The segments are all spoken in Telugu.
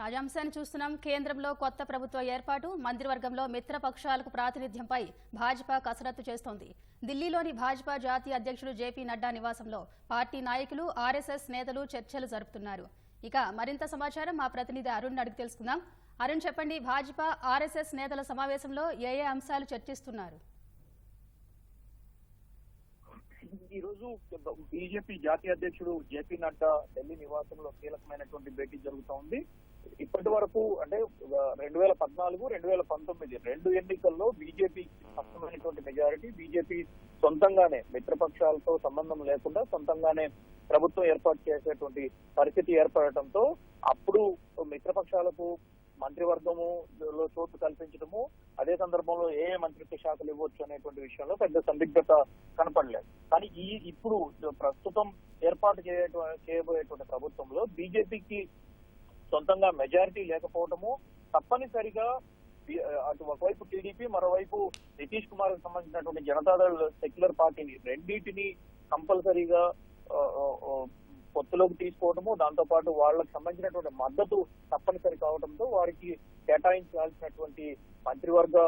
తాజాంశాన్ని చూస్తున్నాం. కేంద్రంలో కొత్త ప్రభుత్వ ఏర్పాటు మంత్రివర్గంలో మిత్రపక్షాలకు ప్రాతినిధ్యంపై భాజపా కసరత్తు చేస్తోంది. ఢిల్లీలోని భాజపా జాతీయ అధ్యక్షుడు జేపీ నడ్డా నివాసంలో పార్టీ నాయకులు ఆర్ఎస్ఎస్ నేతలు చర్చలు జరుపుతున్నారు. ఇక మరింత సమాచారం మా ప్రతినిధి అరుణ్ అడిగి తెలుసుకుందాం. అరుణ్ చెప్పండి భాజపా ఆర్ఎస్ఎస్ నేతల సమావేశంలో ఏ ఏ అంశాలు చర్చిస్తున్నారు? ఈ రోజు బీజేపీ జాతీయ అధ్యక్షుడు జేపీ నడ్డా ఢిల్లీ నివాసంలో కీలకమైనటువంటి భేటీ జరుగుతా ఉంది. ఇప్పటి వరకు అంటే రెండు వేల పద్నాలుగు రెండు వేల పంతొమ్మిది రెండు ఎన్నికల్లో బీజేపీ స్పష్టమైనటువంటి మెజారిటీ బీజేపీ సొంతంగానే మిత్రపక్షాలతో సంబంధం లేకుండా సొంతంగానే ప్రభుత్వం ఏర్పాటు చేసేటువంటి పరిస్థితి ఏర్పడటంతో అప్పుడు మిత్రపక్షాలకు మంత్రివర్గము లో చోటు కల్పించడము అదే సందర్భంలో ఏ ఏ మంత్రిత్వ శాఖలు ఇవ్వచ్చు అనేటువంటి విషయంలో పెద్ద సందిగ్ధత కనపడలేదు. కానీ ఈ ఇప్పుడు ప్రస్తుతం ఏర్పాటు చేయట- చేయబోయేటువంటి ప్రభుత్వంలో బీజేపీకి సొంతంగా మెజారిటీ లేకపోవటము తప్పనిసరిగా అటు ఒకవైపు టీడీపీ మరోవైపు నితీష్ కుమార్కు సంబంధించినటువంటి జనతాదళ్ సెక్యులర్ పార్టీని రెండింటిని కంపల్సరీగా పొత్తులోకి తీసుకోవడము దాంతో పాటు వాళ్ళకి సంబంధించినటువంటి మద్దతు తప్పనిసరి కావడంతో వారికి కేటాయించాల్సినటువంటి మంత్రివర్గ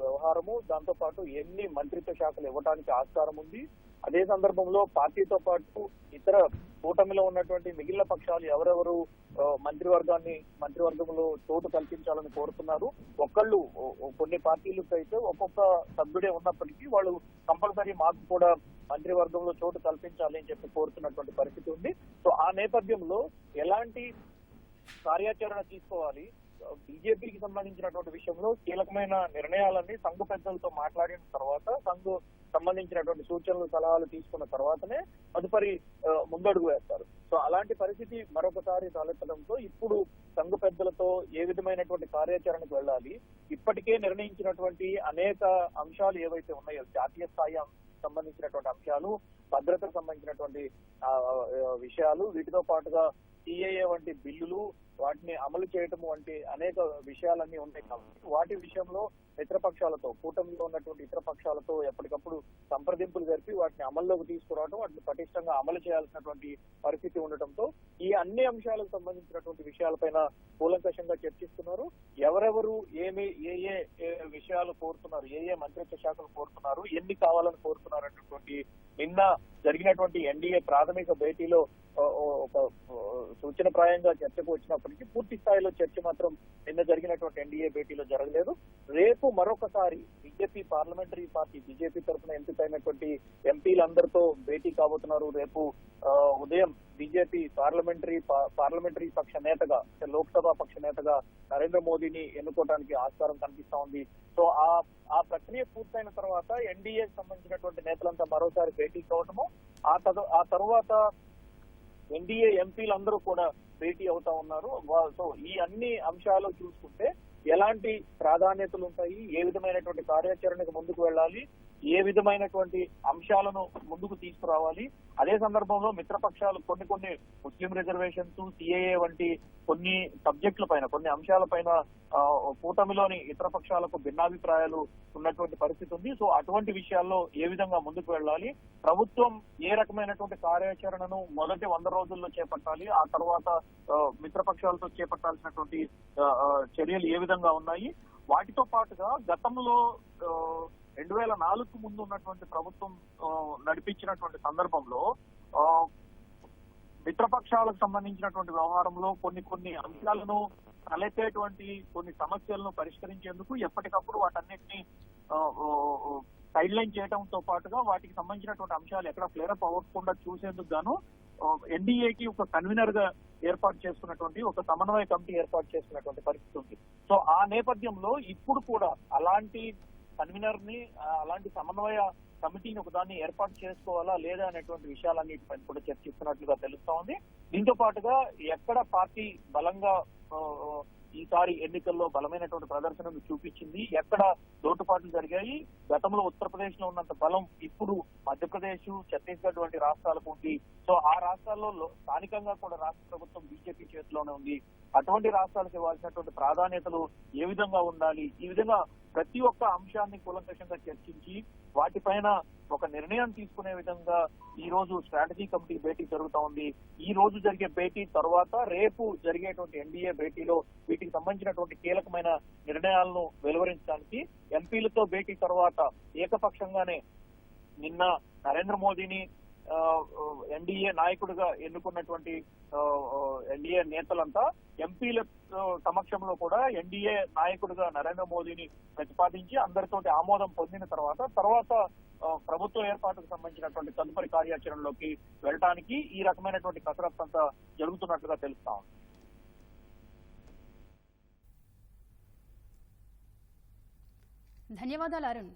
వ్యవహారము దాంతో పాటు ఎన్ని మంత్రిత్వ శాఖలు ఇవ్వడానికి ఆస్కారం ఉంది అదే సందర్భంలో పార్టీతో పాటు ఇతర కూటమిలో ఉన్నటువంటి మిగిలిన పక్షాలు ఎవరెవరు మంత్రివర్గాన్ని మంత్రివర్గంలో చోటు కల్పించాలని కోరుతున్నారు. ఒక్కళ్ళు కొన్ని పార్టీలకు అయితే ఒక్కొక్క సభ్యుడే ఉన్నప్పటికీ వాళ్ళు కంపల్సరీ మాకు కూడా మంత్రివర్గంలో చోటు కల్పించాలి అని చెప్పి కోరుతున్నటువంటి పరిస్థితి ఉంది. సో ఆ నేపథ్యంలో ఎలాంటి కార్యాచరణ తీసుకోవాలి? బీజేపీకి సంబంధించినటువంటి విషయంలో కీలకమైన నిర్ణయాలన్నీ సంఘ పెద్దలతో మాట్లాడిన తర్వాత సంఘ సంబంధించినటువంటి సూచనలు సలహాలు తీసుకున్న తర్వాతనే తదుపరి ముందడుగు వేస్తారు. సో అలాంటి పరిస్థితి మరొకసారి తలెత్తడంతో ఇప్పుడు సంఘ పెద్దలతో ఏ విధమైనటువంటి కార్యాచరణకు వెళ్ళాలి ఇప్పటికే నిర్ణయించినటువంటి అనేక అంశాలు ఏవైతే ఉన్నాయో జాతీయ స్థాయి సంబంధించినటువంటి అంశాలు భద్రతకు సంబంధించినటువంటి విషయాలు వీటితో పాటుగా సిఏఏ వంటి బిల్లులు వాటిని అమలు చేయటం వంటి అనేక విషయాలన్నీ ఉన్నాయి కాబట్టి వాటి విషయంలో ఇతర పక్షాలతో కూటమిలో ఉన్నటువంటి ఇతర పక్షాలతో ఎప్పటికప్పుడు సంప్రదింపులు జరిపి వాటిని అమల్లోకి తీసుకురావడం వాటిని పటిష్టంగా అమలు చేయాల్సినటువంటి పరిస్థితి ఉండటంతో ఈ అన్ని అంశాలకు సంబంధించినటువంటి విషయాలపైన కూలంకషంగా చర్చిస్తున్నారు. ఎవరెవరు ఏమి ఏ ఏ ఏ కోరుతున్నారు ఏ ఏ మంత్రిత్వ శాఖలు కోరుతున్నారు ఎన్ని కావాలని కోరుతున్నారు అనేటువంటి నిన్న జరిగినటువంటి ఎన్డీఏ ప్రాథమిక భేటీలో ఒక సూచన ప్రాయంగా చర్చకు వచ్చినప్పటికీ పూర్తి స్థాయిలో చర్చ మాత్రం నిన్న జరిగినటువంటి ఎన్డీఏ భేటీలో జరగలేదు. రేపు మరొకసారి బీజేపీ పార్లమెంటరీ పార్టీ బీజేపీ తరఫున ఎంపికైనటువంటి ఎంపీలందరితో భేటీ కాబోతున్నారు. రేపు ఉదయం బీజేపీ పార్లమెంటరీ పార్లమెంటరీ పక్ష నేతగా లోక్సభ పక్ష నేతగా నరేంద్ర మోదీని ఎన్నుకోవడానికి ఆస్కారం కనిపిస్తా ఉంది. సో ఆ ఆ ప్రక్రియ పూర్తయిన తర్వాత ఎన్డీఏ సంబంధించినటువంటి నేతలంతా మరోసారి భేటీ కావటము ఆ తద- ఆ తర్వాత ఎన్డీఏ ఎంపీలందరూ కూడా భేటీ అవుతా ఉన్నారు. సో ఈ అన్ని అంశాలు చూసుకుంటే ఎలాంటి ప్రాధాన్యతలు ఉంటాయి? ఏ విధమైనటువంటి కార్యాచరణకు ముందుకు వెళ్ళాలి? ఏ విధమైనటువంటి అంశాలను ముందుకు తీసుకురావాలి? అదే సందర్భంలో మిత్రపక్షాలు కొన్ని కొన్ని ముస్లిం రిజర్వేషన్స్ సిఏఏ వంటి కొన్ని సబ్జెక్టుల పైన కొన్ని అంశాల పైన కూటమిలోని ఇతర పక్షాలకు భిన్నాభిప్రాయాలు ఉన్నటువంటి పరిస్థితి ఉంది. సో అటువంటి విషయాల్లో ఏ విధంగా ముందుకు వెళ్ళాలి? ప్రభుత్వం ఏ రకమైనటువంటి కార్యాచరణను మొదటి వంద రోజుల్లో చేపట్టాలి? ఆ తర్వాత మిత్రపక్షాలతో చేపట్టాల్సినటువంటి చర్యలు ఏ విధంగా ఉన్నాయి? వాటితో పాటుగా గతంలో రెండు వేల నాలుగు ముందు ఉన్నటువంటి ప్రభుత్వం నడిపించినటువంటి సందర్భంలో మిత్రపక్షాలకు సంబంధించినటువంటి వ్యవహారంలో కొన్ని కొన్ని అంశాలను తలెత్తేటువంటి కొన్ని సమస్యలను పరిష్కరించేందుకు ఎప్పటికప్పుడు వాటన్నిటిని సైడ్ లైన్ చేయడంతో పాటుగా వాటికి సంబంధించినటువంటి అంశాలు ఎక్కడ ఫ్లేరప్ అవ్వకుండా చూసేందుకు గాను ఎన్డీఏకి ఒక కన్వీనర్గా ఏర్పాటు చేసుకున్నటువంటి ఒక సమన్వయ కమిటీ ఏర్పాటు చేసుకున్నటువంటి పరిస్థితి ఉంది. సో ఆ నేపథ్యంలో ఇప్పుడు కూడా అలాంటి కన్వీనర్ని అలాంటి సమన్వయ కమిటీని ఒకదాన్ని ఏర్పాటు చేసుకోవాలా లేదా అనేటువంటి విషయాలన్నిటిపై కూడా చర్చిస్తున్నట్లుగా తెలుస్తా ఉంది. దీంతో పాటుగా ఎక్కడ పార్టీ బలంగా ఈసారి ఎన్నికల్లో బలమైనటువంటి ప్రదర్శనను చూపించింది ఎక్కడ లోటుపాట్లు జరిగాయి గతంలో ఉత్తరప్రదేశ్లో ఉన్నంత బలం ఇప్పుడు మధ్యప్రదేశ్ ఛత్తీస్గఢ్ వంటి రాష్ట్రాలకు ఉంది. సో ఆ రాష్ట్రాల్లో స్థానికంగా కూడా రాష్ట్ర ప్రభుత్వం బీజేపీ చేతిలోనే ఉంది. అటువంటి రాష్ట్రాలకు ఇవ్వాల్సినటువంటి ప్రాధాన్యతలు ఏ విధంగా ఉండాలి? ఈ విధంగా ప్రతి ఒక్క అంశాన్ని కూలంకషంగా చర్చించి వాటిపైన ఒక నిర్ణయం తీసుకునే విధంగా ఈ రోజు స్ట్రాటజీ కమిటీ భేటీ జరుగుతా ఉంది. ఈ రోజు జరిగే భేటీ తర్వాత రేపు జరిగేటువంటి ఎన్డీఏ భేటీలో వీటికి సంబంధించినటువంటి కీలకమైన నిర్ణయాలను వెలువరించడానికి ఎంపీలతో భేటీ తర్వాత ఏకపక్షంగానే నిన్న నరేంద్ర మోదీని ఎన్డీఏ నాయకుడిగా ఎన్నుకున్నటువంటి ఎన్డీఏ నేతలంతా ఎంపీల సమక్షంలో కూడా ఎన్డీఏ నాయకుడిగా నరేంద్ర మోదీని ప్రతిపాదించి అందరితోటి ఆమోదం పొందిన తర్వాత తర్వాత ప్రభుత్వ ఏర్పాటుకు సంబంధించినటువంటి తదుపరి కార్యాచరణలోకి వెళ్ళడానికి ఈ రకమైనటువంటి కసరత్తు అంతా జరుగుతున్నట్లుగా తెలుస్తా ఉంది. ధన్యవాదాలు అరుణ్.